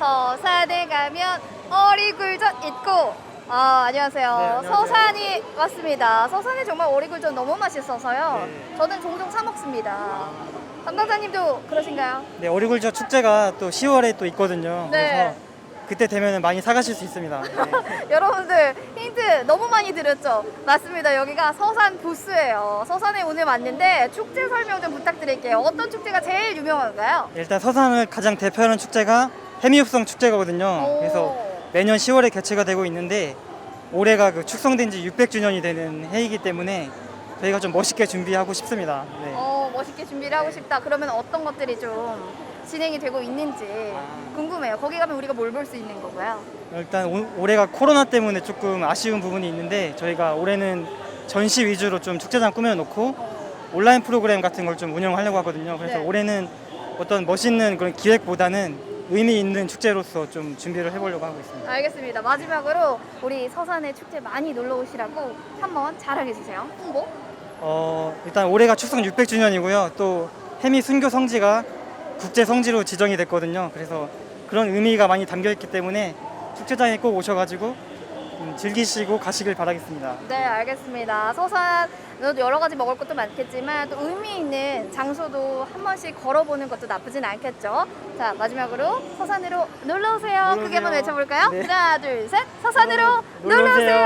서산에 가면 어리굴젓 있고 아 안녕하세요. 네, 안녕하세요. 서산이 왔습니다. 서산이 정말 어리굴젓 너무 맛있어서요. 네. 저는 종종 사 먹습니다. 담당자님도 그러신가요? 네, 어리굴젓 축제가 또 10월에 또 있거든요. 네. 그래서 그때 되면 많이 사가실 수 있습니다. 네. 여러분들 힌트 너무 많이 드렸죠? 맞습니다. 여기가 서산 부스예요. 서산에 오늘 왔는데 축제 설명 좀 부탁드릴게요. 어떤 축제가 제일 유명한가요? 일단 서산을 가장 대표하는 축제가 해미읍성 축제거든요. 오. 그래서 매년 10월에 개최가 되고 있는데 올해가 그 축성된 지 600주년이 되는 해이기 때문에 저희가 좀 멋있게 준비하고 싶습니다. 네. 어, 멋있게 준비를 하고 싶다. 그러면 어떤 것들이 좀 진행이 되고 있는지 아. 궁금해요. 거기 가면 우리가 뭘 볼 수 있는 건가요? 일단 올- 올해가 코로나 때문에 조금 아쉬운 부분이 있는데 저희가 올해는 전시 위주로 좀 축제장 꾸며놓고 온라인 프로그램 같은 걸 좀 운영하려고 하거든요. 그래서 네. 올해는 어떤 멋있는 그런 기획보다는 의미 있는 축제로서 좀 준비를 해보려고 하고 있습니다. 알겠습니다. 마지막으로 우리 서산에 축제 많이 놀러 오시라고 한번 자랑해 주세요. 홍보? 어, 일단 올해가 축성 600주년이고요. 또 해미 순교 성지가 국제 성지로 지정이 됐거든요. 그래서 그런 의미가 많이 담겨 있기 때문에 축제장에 꼭 오셔가지고 음, 즐기시고 가시길 바라겠습니다. 네, 알겠습니다. 서산은 여러 가지 먹을 것도 많겠지만 또 의미 있는 장소도 한 번씩 걸어보는 것도 나쁘진 않겠죠. 자, 마지막으로 서산으로 놀러 오세요. 놀러 크게 한번 오세요. 외쳐볼까요? 네. 하나, 둘, 셋. 서산으로 놀러 놀러 오세요. 오세요.